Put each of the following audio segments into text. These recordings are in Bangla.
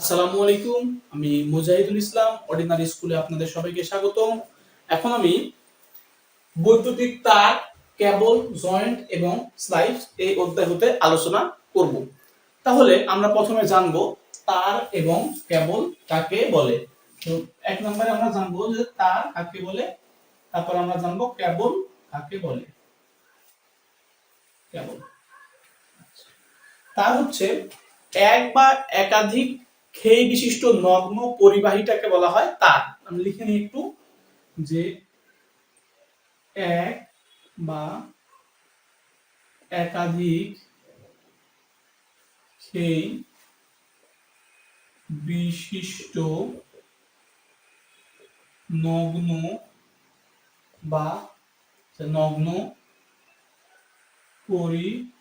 আসসালামু আলাইকুম, আমি মুজাহিদুল ইসলাম অর্ডিনারি স্কুলে আপনাদের সবাইকে স্বাগতম। এখন আমি বৈদ্যুতিক তার কেবল জয়েন্ট এবং স্লাইস এই অধ্যায় হতে আলোচনা করব। তাহলে আমরা প্রথমে জানব তার এবং কেবল কাকে বলে। তো এক নম্বরে আমরা জানব যে তার কাকে বলে, তারপর আমরা জানব কেবল কাকে বলে। কেবল তার হচ্ছে এক বা একাধিক খেই বিশিষ্ট নগ্ন পরিবাহীটাকে বলা হয় তার। আমি লিখে নিই একটু, যে এক বা একাধিক খেই বিশিষ্ট নগ্ন বা নগ্ন পরিবাহীকে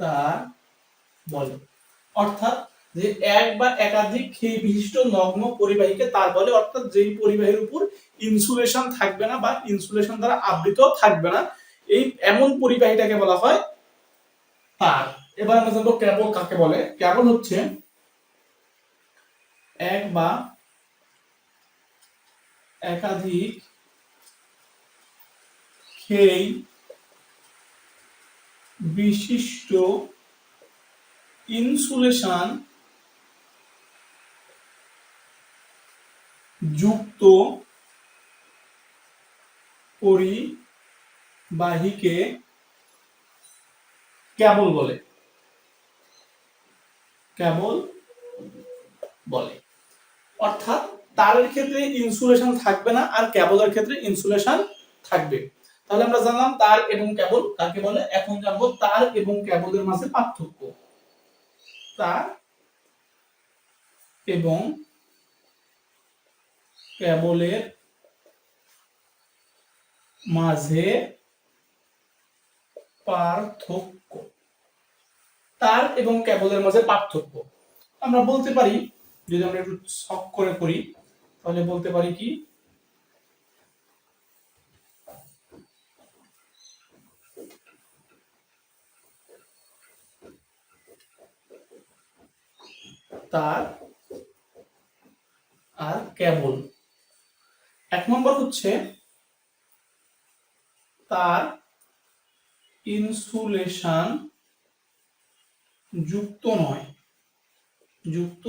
তার বলে। অর্থাৎ যে এক বা একাধিক খেই বিশিষ্ট নগ্ন পরিবাহীকে তার বলে, অর্থাৎ যেই পরিবাহীর উপর ইনসুলেশন থাকবে না বা ইনসুলেশন দ্বারা আবৃত থাকবে না, এই এমন পরিবাহীটাকে বলা হয় তার। এবার আমরা জানব কেবল কাকে বলে। কেবল হচ্ছে এক বা একাধিক খেই বিশিষ্ট ইনসুলেশন যুক্ত পরিবাহীকে কেবল বলে। কেবল বলে। অর্থাৎ তারের ক্ষেত্রে ইনসুলেশন থাকবে না আর কেবলের ক্ষেত্রে ইনসুলেশন থাকবে। তাহলে আমরা জানলাম তার এবং কেবল কাকে বলে? এখন জানব তার এবং কেবলের মাঝে পার্থক্য। তার এবং কেবলের মাঝে পার্থক্য। তার এবং কেবলের মাঝে পার্থক্য। আমরা বলতে পারি, যদি আমরা একটু শখ করে করি, তাহলে বলতে পারি কি? তার আর কেবল। এক নম্বর হচ্ছে তার ইনসুলেশন যুক্ত নয়। যুক্ত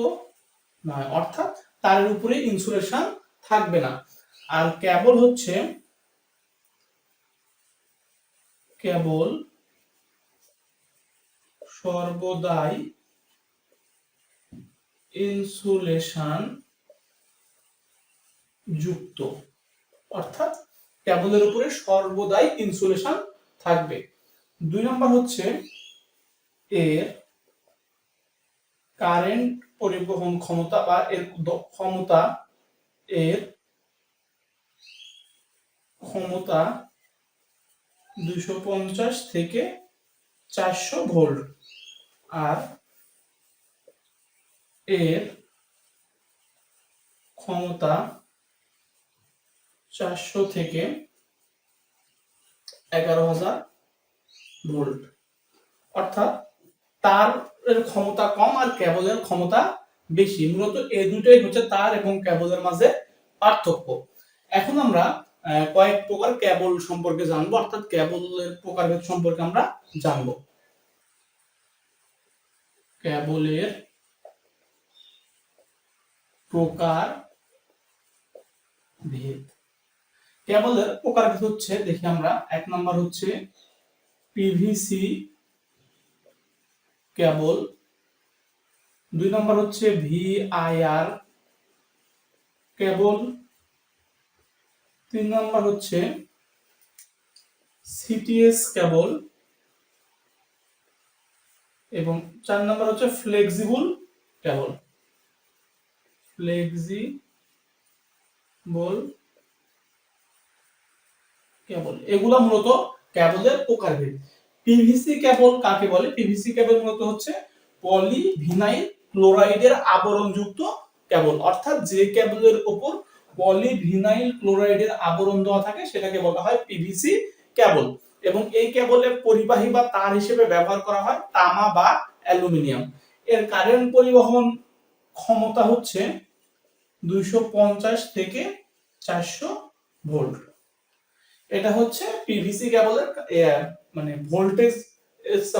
নয়, অর্থাৎ তারের উপরে ইনসুলেশন থাকবে না। আর কেবল হচ্ছে কেবল সর্বদাই ইনসুলেশন যুক্ত। অর্থাৎ কেবলের উপরে সর্বদাই ইনসুলেশন থাকবে। দুই নম্বর হচ্ছে এর কারেন্ট পরিবহন ক্ষমতা বা এর ক্ষমতা এর ক্ষমতা দুশো পঞ্চাশ থেকে চারশো ভোল্ট। আর এর ক্ষমতা চারশো থেকে এগারো হাজার ভোল্ট। অর্থাৎ তার ক্ষমতা কম আর কেবলের ক্ষমতা বেশি। মূলত এই দুটোই হচ্ছে তার এবং কেবলের মাঝে পার্থক্য। এখন আমরা কয়েক প্রকার কেবল সম্পর্কে জানব। অর্থাৎ কেবলের প্রকারভেদ সম্পর্কে আমরা জানব। কেবলের প্রকার ভেদ। কেবলের প্রকার ভেদ হচ্ছে, দেখি আমরা, এক নাম্বার হচ্ছে পিভিসি কেবল, দুই নম্বর হচ্ছে ভিআইআর কেবল, তিন নম্বর হচ্ছে সিটিএস কেবল, এবং চার নম্বর হচ্ছে ফ্লেক্সিবল কেবল। ফ্লেক্সিবল কেবল। মূলত কেবলের প্রকারভেদ। পিভিসি কেবল কাকে বলে? পিভিসি কেবল মূলত হচ্ছে পলিভিনাইল ক্লোরাইডের আবরণযুক্ত কেবল অর্থাৎ যে কেবলের উপর পলিভিনাইল ক্লোরাইডের আবরণ দেওয়া থাকে, সেটাকে বলা হয় পিভিসি কেবল এবং এই কেবলের পরিবাহী বা তার হিসেবে ব্যবহার করা হয় তামা বা অ্যালুমিনিয়াম। এর কারেন্ট পরিবহন ক্ষমতা হচ্ছে দুইশো পঞ্চাশ থেকে চারশো ভোল্ট। এটা হচ্ছে পিভিসি কেবলের মানে ভোল্টেজ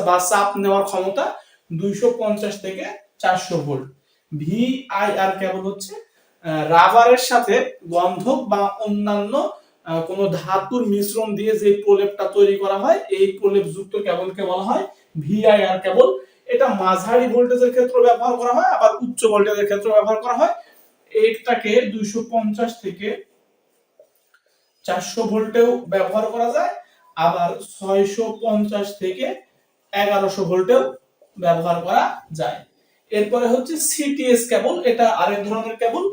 বা চাপ নেওয়ার ক্ষমতা দুইশো পঞ্চাশ থেকে চারশো ভোল্ট। ভিআইআর কেবল হচ্ছে রাবারের সাথে গন্ধক বা অন্যান্য কোনো ধাতুর মিশ্রণ দিয়ে যে প্রলেপটা তৈরি করা হয়, এই প্রলেপ যুক্ত কেবলকে বলা হয় ভিআইআর কেবল। এটা মাঝারি ভোল্টেজের ক্ষেত্রে ব্যবহার করা হয়, আবার উচ্চ ভোল্টেজের ক্ষেত্রে ব্যবহার করা হয়। এটাকে দুইশো পঞ্চাশ থেকে চারশো ভোল্টেও ব্যবহার করা যায়, আবার ছয়শো পঞ্চাশ থেকে এগারোশো ভোল্টেও ব্যবহার করা যায়। এরপরে হচ্ছে সিটিএস কেবল এটা আরেক ধরনের কেবল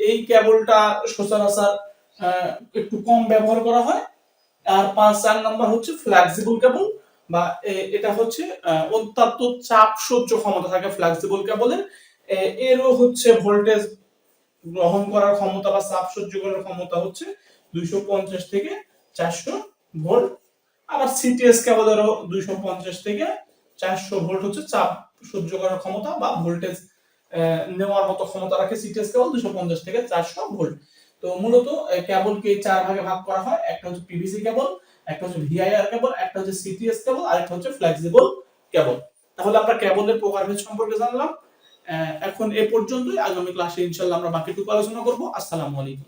এই কেবলটা সচরাচর একটু কম ব্যবহার করা হয়। আর পাঁচ চার নাম্বার হচ্ছে ফ্লেক্সিবল কেবল বা এটা হচ্ছে অত্যন্ত চাপ সহ্য ক্ষমতা থাকে ফ্লেক্সিবল কেবলের এরও হচ্ছে ভোল্টেজ গ্রহণ করার ক্ষমতা বা চাপ সহ্য করার ক্ষমতা হচ্ছে দুইশো পঞ্চাশ থেকে চারশো ভোল্ট আবার সিটিএস কেবলেরও দুইশো পঞ্চাশ থেকে চারশো ভোল্ট হচ্ছে চাপ সহ্য করার ক্ষমতা বা ভোল্টেজ নেওয়ার মতো ক্ষমতা রাখে সিটিএস কেবল দুইশো পঞ্চাশ থেকে চারশো ভোল্ট তো মূলত কেবলকে চার ভাগে ভাগ করা হয়। একটা হচ্ছে পিভিসি কেবল একটা হচ্ছে ভিআইআর কেবল একটা হচ্ছে সিটিএস কেবল আর একটা হচ্ছে ফ্লেক্সিবল কেবল তাহলে আমরা কেবলের প্রকারভেদ সম্পর্কে জানলাম। এখন এ পর্যন্তই। আগামী ক্লাসে ইনশাল্লাহ আমরা বাকিটুকু আলোচনা করব। আসসালামু আলাইকুম।